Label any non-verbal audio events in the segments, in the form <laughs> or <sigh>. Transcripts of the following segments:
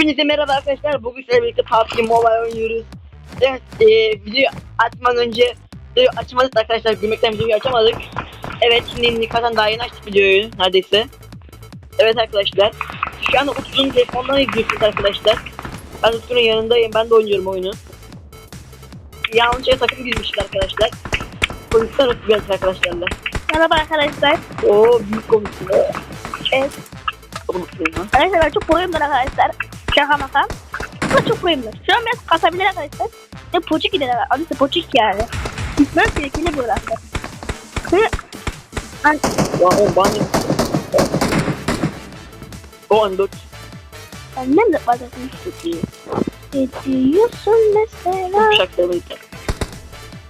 Hepinize merhaba arkadaşlar. Bugün sizlerle birlikte PUBG Mobile oynuyoruz. Evet, e, video açmadan önce videoyu açmadık arkadaşlar. Gülmekten videoyu açamadık. Evet, şimdi Nikatan daha yeni açtık videoyu neredeyse. Evet arkadaşlar. Şu anda Utku'nun telefondan izliyorsunuz arkadaşlar. Ben Utku'nun yanındayım. Ben de oynuyorum oyunu. Yanlışlıkla takım girmişler arkadaşlar. Konuşsan Utku gelsin arkadaşlarla. Merhaba arkadaşlar. Oo büyük konuşuyor. Evet. Arkadaşlar ben çok proyumdur arkadaşlar. Şaka maka. Ben çok proyumdur. Şu an biraz kasabilir arkadaşlar. Ve poçik gider. Adı poçik yani. Gitmem gerektiğini bu arkadaşlar. Ve Ya o bana... O 14 annem de var zaten. çok iyi. Ne diyorsun mesela? Uşaklarına gider.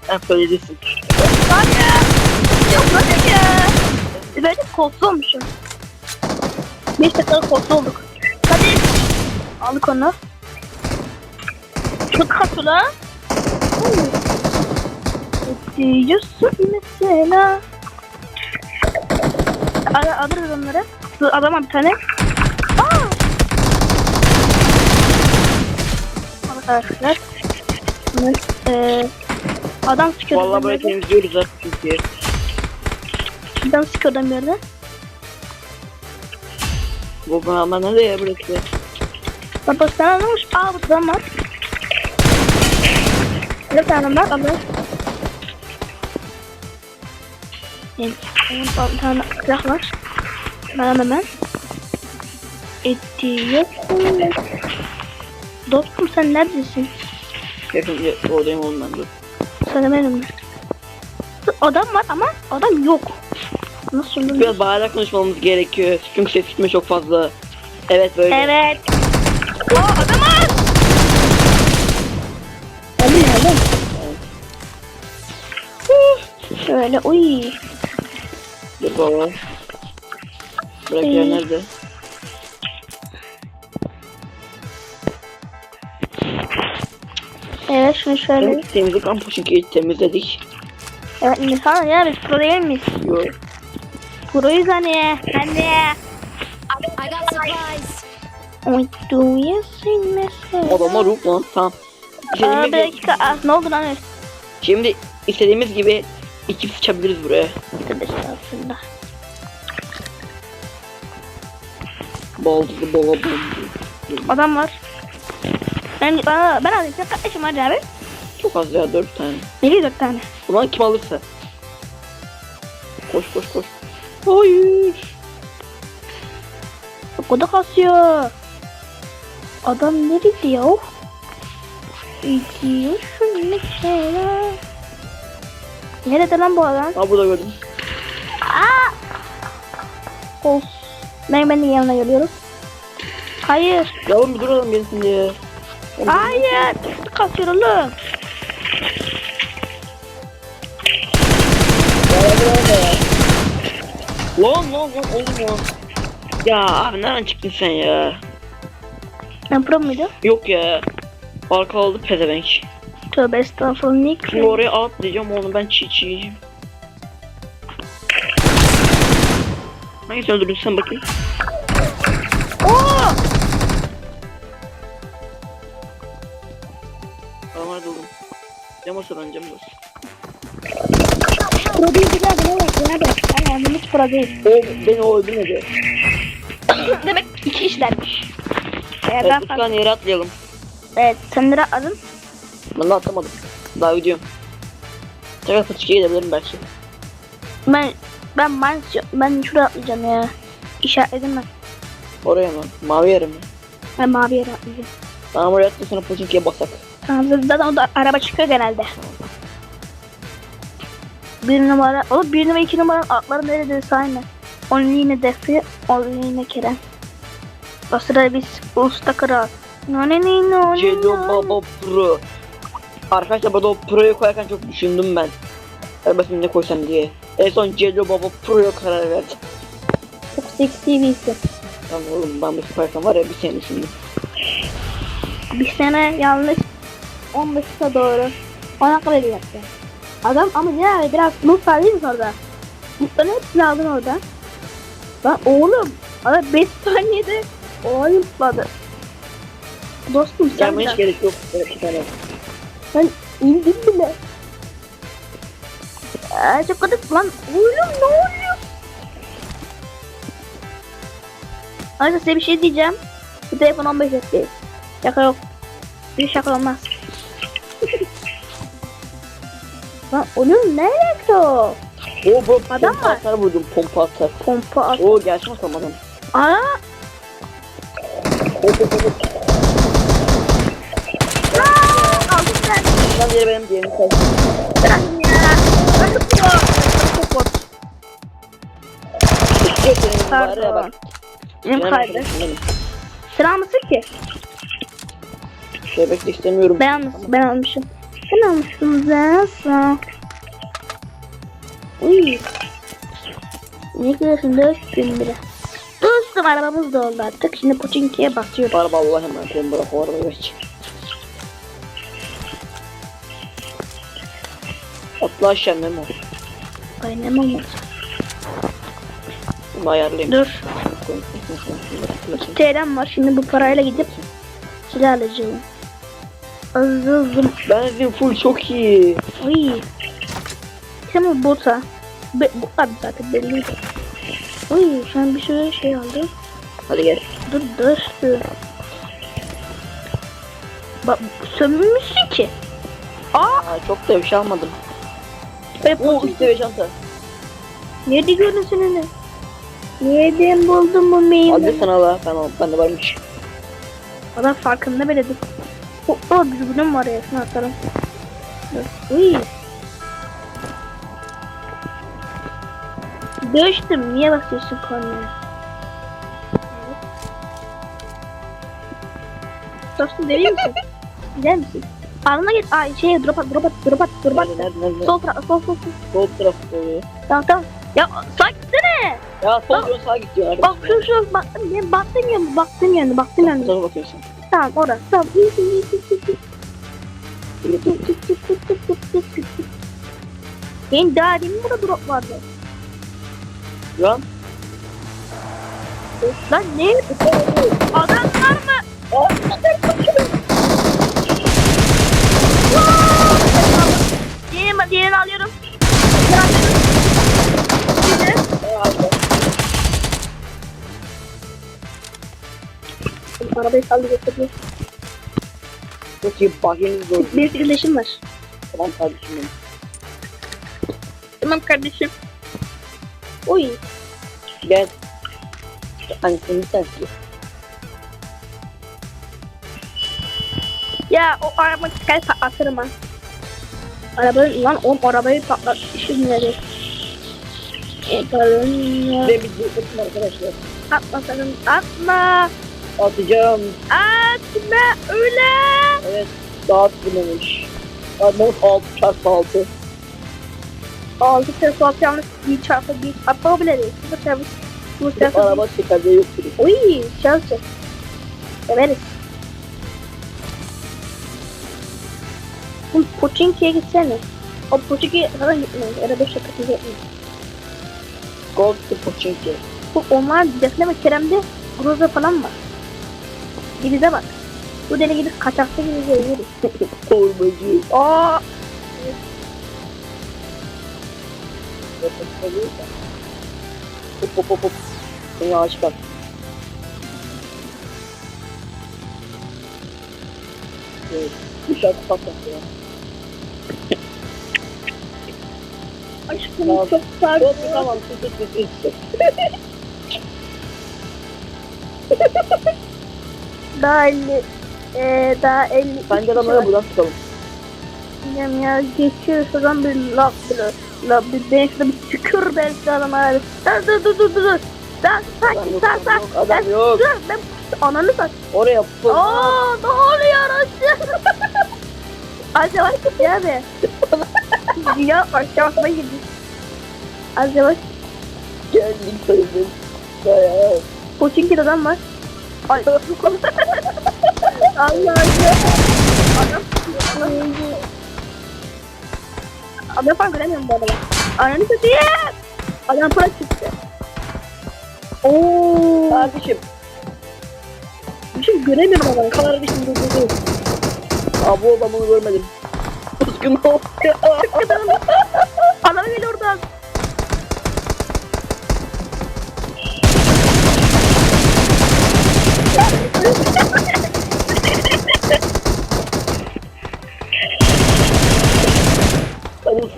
Sen söyleyebilirsin. Var ya. Yok nasıl ya? Böyle kolsuz olmuşum. 5 dakikalık kolsuz olduk. Aldık onu. Çok. Ne diyorsun mesela? Al alırız onları. Dur adama bir tane. Aa! Arkadaşlar. Eee, adam sıkıyor. Vallahi böyle temizliyoruz artık çünkü. Adam sıkıyor adam bir yerden. Bu bana nereye bırakıyor? Baba sen anlamış. Aa bu adam var. Bir tane var ama. Evet. Bir tane silah var. Ben hemen. Ediyorsun. Dostum sen neredesin? Yakın oradayım ben dur. Sana benim. Adam var ama adam yok. Nasıl olur? Biraz bağırarak konuşmamız gerekiyor. Çünkü ses gitme çok fazla. Evet böyle. Evet. O adam nerede? Şöyle uy. Dur baba. Bırak yer Ee. nerede? Evet şunu şöyle. Evet, temizlik ampu çünkü temizledik. Evet insan ya biz pro değil miyiz? Yok. Proyuz hani. Hani. I got supplies. Duyuyorsun mesela. Adamlar ruh lan tamam. Aa, bir dakika. Aa, ne oldu lan? şimdi istediğimiz gibi iki sıçabiliriz buraya. Tövbe estağfurullah. Baldızı bola. Adam var. Ben, bana, ben alayım. Sen kardeşim hadi abi. Çok az ya dört tane. Geliyor dört tane. Ulan kim alırsa. Koş koş koş. Hayır. O da kasıyor. Adam nerede ya? Gidiyorsun mesela. Nerede lan bu adam? Ha burada gördüm. Aa! Of. De yanına geliyorum. Hayır. Ya oğlum bir duralım gelsin diye. Hayır. Kasıyor oğlum. Lan lan lan oğlum lan. Ya abi nereden çıktın sen ya? Ben pro muydu? Yok ya. Arka aldı pezevenk. Tövbe estağfurullah. Şimdi oraya atlayacağım oğlum ben çiğ çiğ yiyeceğim. Hangisi öldürdün sen bakayım. Oo! Hadi oğlum. Cam olsa ben cam olsa. Pro değil güzel bana bak bana bak. Ayağım hiç pro değil. O beni o öldürmedi. Demek iki kişilermiş. Ee, Evet ben Utkan yere atlayalım. Evet sen nereye atladın? Ben de atlamadım. Daha gidiyorum. Tekrar fıçıya gidebilirim belki. Ben ben ben ben şuraya atlayacağım ya. İşaretledim ben. Oraya mı? Mavi yere mi? Ben mavi yere atlayacağım. Tamam oraya atla sonra Pochinki'ye basak. Tamam zaten o da araba çıkıyor genelde. Bir numara, o bir numara iki numara atları neredeyse aynı. Onun yine defi, onun yine Kerem. O sırada biz usta kral. No ne ne no ne Cedo. Baba Pro. Arkadaşlar o Pro'yu koyarken çok düşündüm ben. Arabasını ne koysam diye. En son Cedo Baba Pro'ya karar verdim. Çok seksi bir isim. Tamam oğlum ben bir koyarsam var ya bir sene düşündüm. Bir sene yanlış 15'e doğru. Ona kadar yaptı. Adam ama yine biraz muz değil mi orada? Mutların hepsini aldın orada. Lan oğlum. Adam 5 saniyede o ayıpladı. Dostum sen Gelmeye de. hiç gerek yok. Ben indim bile. Aa, çok kötü lan. Oğlum ne oluyor? Arkadaşlar size bir şey diyeceğim. Bu telefon 15 FPS. Şaka yok. Bir şaka olmaz. <laughs> lan oğlum ne alaka o? Bu Adam pompa var. atar vurdum pompa atar. Pompa at. Oo gelsin bakalım adam. Aa, aldım ben. Bundan diğeri benim diğerini sen. Bırak ya. Bırak ya. Çok bot. Senin var ya bak. Benim kaydı. benim. Sıra mısın ki? De istemiyorum. Ben almışım. Ben almışım. Ben almışım zaten. Uy. Ne kadar döktüm bile. Dostum arabamız da oldu artık. Şimdi Pochinki'ye basıyoruz. Araba Allah hemen kolum bırak o arabayı geç. Atla aşağı Memo. Aynen olmaz. Bunu ayarlayayım. Dur. TL'm var. Şimdi bu parayla gidip silah alacağım. Azızım. Benzin full çok iyi. Uy. Sen bu bota. Be, bu abi zaten belliydi. Uy sen bir sürü şey aldın. Hadi gel. Dur dur. Bak sömürmüşsün ki. Aa çok da bir şey almadım. Hep Oo işte ve çanta. Nerede gördün sen onu? Nereden buldun bu Hadi meyveyi? sana la. Ben. Ben de varmış. Adam farkında bile değil. O, o düzgünüm var ya. Atalım. Dur. Uy. Dövüştüm. Niye basıyorsun kornaya? Dostum deli misin? Gider misin? Alına git. Ay şey drop at drop at drop at drop at. Nerede nerede? Sol taraf sol sol sol. Sol tarafı oluyor. Tamam tamam. Ya sağ gitsene. Ya sol diyor sağa git diyor. Bak şu şu baktım. Ben baktım yanına baktım yanına baktım yanına. tarafa bakıyorsun. Tamam orası. Tamam. İyi, iyi, iyi, iyi, iyi. Benim daha demin burada drop vardı. Lan. Lan ne? Adam var mı? Diğerini, diğerini alıyorum. Arabayı saldı götürdü. İyi bakayım zor. Bir kardeşim var. Tamam kardeşim benim. Tamam kardeşim. Oy. Gel. Senin sensin. Ya o araba çıkar patlatırım ha. Arabayı lan o arabayı patlat. Şimdi Yaparım ya. Ben bir duyuyorum arkadaşlar. Atma sakın. Atma. Atacağım. Atma öyle. Evet. Dağıt bulunmuş. Adamın 6 çarpı 6. Altı tarafı yanlış bir çarpı bir çarpı bile değil. Bu tarafı bu tarafı Araba çıkardığı yok gibi. Uy şansı. Severiz. Bu Pochinki'ye gitsene. O Pochinki'ye sana gitmiyor. Araba şakası gitmiyor. Gold to Pochinki. Bu onlar Defne ve Kerem'de Groza falan var. Bir bize bak. Bu deli gidip kaçakta gibi görüyoruz. <laughs> Torbacı. Aa, Hop hop hop hop. Seni ağaç bak. Evet. Bir şarkı patlattı ya. aşkım Tamam. çok pardon. Çok tamam. Tut tut tut. Daha 50 eee daha 50 Bence adamlara buradan tutalım. Bilmiyorum ya geçiyor şuradan bir laf bile. Laf bir ben şurada bir tükür şu adama. Dur dur dur dur dur. Adam sakin yok, sağ adam yok. Dur ben ananı sat. Oraya pul. Aa ne oluyor aşağı? Az yavaş git ya be. ya aşağı bakma girdi. Az yavaş. Geldik sayılır. Dayan. Poçinki adam var. Ay. <laughs> Allah Allah. Adam. Adam falan göremiyorum bu arada. Ananı satayım. Adam para çıktı. Oo. Kardeşim. Bir şey göremiyorum adamı. Dışında dur dur dur. Aa bu ben bunu görmedim. Kuzgun ne oldu? <laughs> Adam geliyor oradan.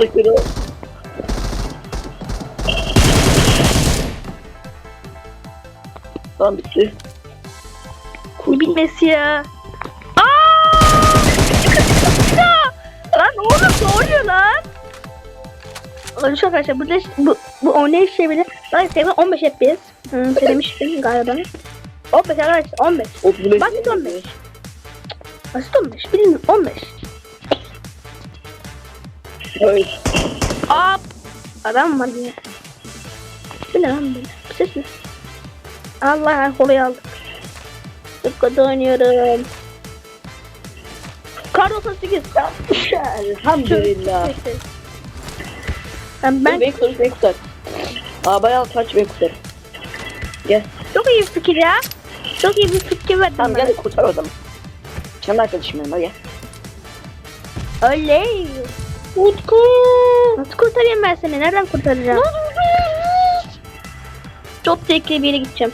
Sıkıyor. Tamam bitti. Ne bitmesi ya? Lan oğlum ne oluyor lan? Arkadaşlar arkadaşlar bu, bu, bu oynayış şey bile. Lan sevgili 15 FPS. Hı, söylemiştim galiba. 15 arkadaşlar 15. 35. Basit 15. Basit 15 bilmiyorum 15. Evet. Aa! Adam var yine. Bu ne lan böyle? Bu ses ne? Allah kolayı aldım. Tıkkada oynuyorum. Kar 98. Elhamdülillah. Ben, Ben beni kurtar, beni kurtar. Aa bayağı kaç beni kurtar. Gel. çok iyi fikir ya. Çok iyi bir fikir verdim Tamam gel kurtar o zaman. Kendi arkadaşım benim hadi gel. Oley. Utku. Nasıl kurtarayım ben seni? Nereden kurtaracağım? Çok tehlikeli bir yere gideceğim.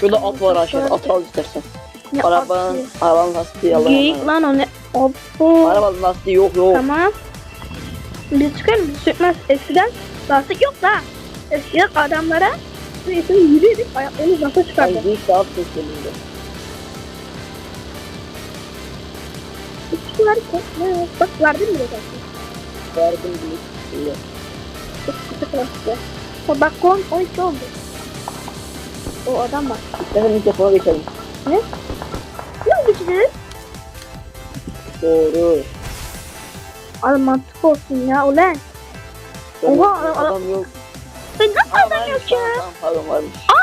Şurada at var aşağıda at al istersen. Ne Arabanın, arabanın lastiği Allah'ım. Geyik lan o ne? Hoppo. Arabanın lastiği yok yok. Tamam. Biz çıkarım biz sürtmez. Eskiden lastik yok da. Eskiden adamlara Neyse yürüyerek ayaklarını nasıl çıkardı. Ay geyik daha seslenildi. Çıktılar ki. ne? Bak verdin mi zaten? Verdim geyik. Çok kısa. O bak 10 12 oldu. O adam var. İstersen mikrofona geçelim. Ne geçeceğiz? Doğru. Al mantık olsun ya ulan. Adam, Oha, adam- adam yok. Ben nasıl adam yok ya? Pardon varmış. Aa!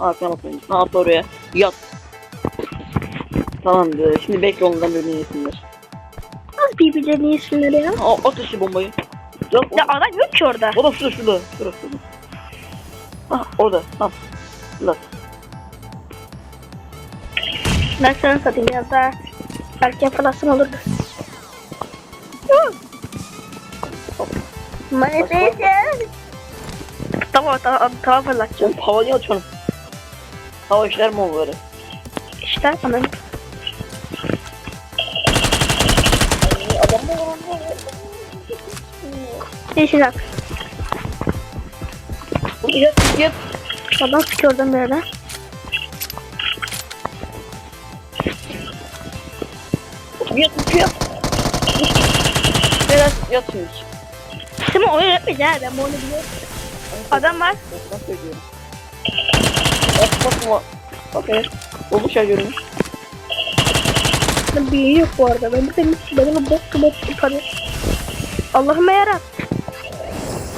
Arkana bakmayın. Ne yaptı oraya? Yat. Tamamdır. Şimdi bekle ondan birini yesinler. Nasıl birbirlerinin isimleri ya? Aa, at işte bombayı. Yok, Ya adam yok ki orada. o da şurada şurada. Şurada şurada. Ah orada. Tamam. Lan. Ben sana satayım biraz daha. Belki yapalasın olurdu. Maalesef. Tamam tamam tamam fırlatacağım. Oğlum hava işler mi onları? İşte anam. Mı? Yeşil ak. Yat yat. Adam çıkıyor oradan böyle. Yat yat. Biraz yat şimdi. Şimdi oyun yapmayacağız ha ben bu oyunu biliyorum. Adam var. Nasıl söylüyorum? Bak bakma. Bak evet. Dolu şarjörümüz. Ben büyüğü yok bu arada. Ben de benim benim o bok gibi yukarı. Allah'ıma yarat.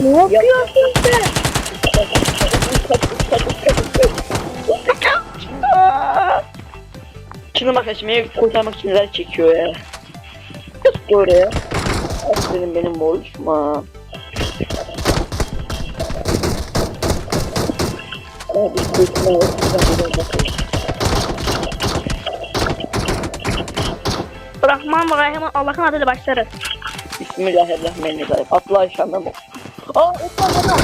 Ne yapıyorsun sen? Şuna bak şimdi evi kurtarmak için neler çekiyor ya. Yat oraya. Aferin benim boğuşma. Abi kurtulma yok. Rahman ve Rahim Allah'ın adıyla başlarız. Bismillahirrahmanirrahim. Atla aşağı Memo. Aa Osman bana.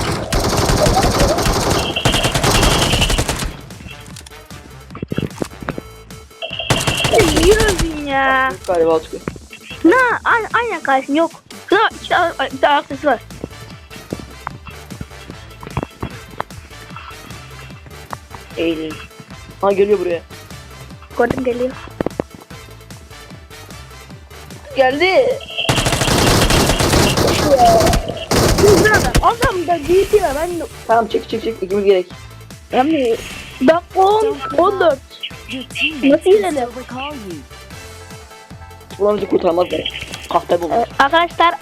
Yiyorsun ya. Galiba Utku. Ne? Aynen, kardeşim yok. Şurada iki bir tane ayak sesi var. Eğilin. Ha geliyor buraya. Gördüm geliyor. Geldi. Adam. Da GT var. Ben de. Tamam çık çık çık. İkimiz gerek. Ben de. Dakika 10, 14. Your teammates Nasıl can ilerle? still recall you. Ulan bizi kurtarmazlar. Kahpe bulmuş. Ee, arkadaşlar.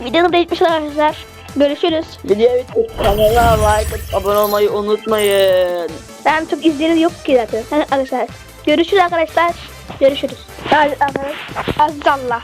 Videonun da bitmiş arkadaşlar. Görüşürüz. Videoya bitti. Kanala like atıp abone olmayı unutmayın. Ben çok izleyeniniz yok ki zaten. Yani arkadaşlar. Görüşürüz arkadaşlar. Görüşürüz. Hadi arkadaşlar. Azizallah.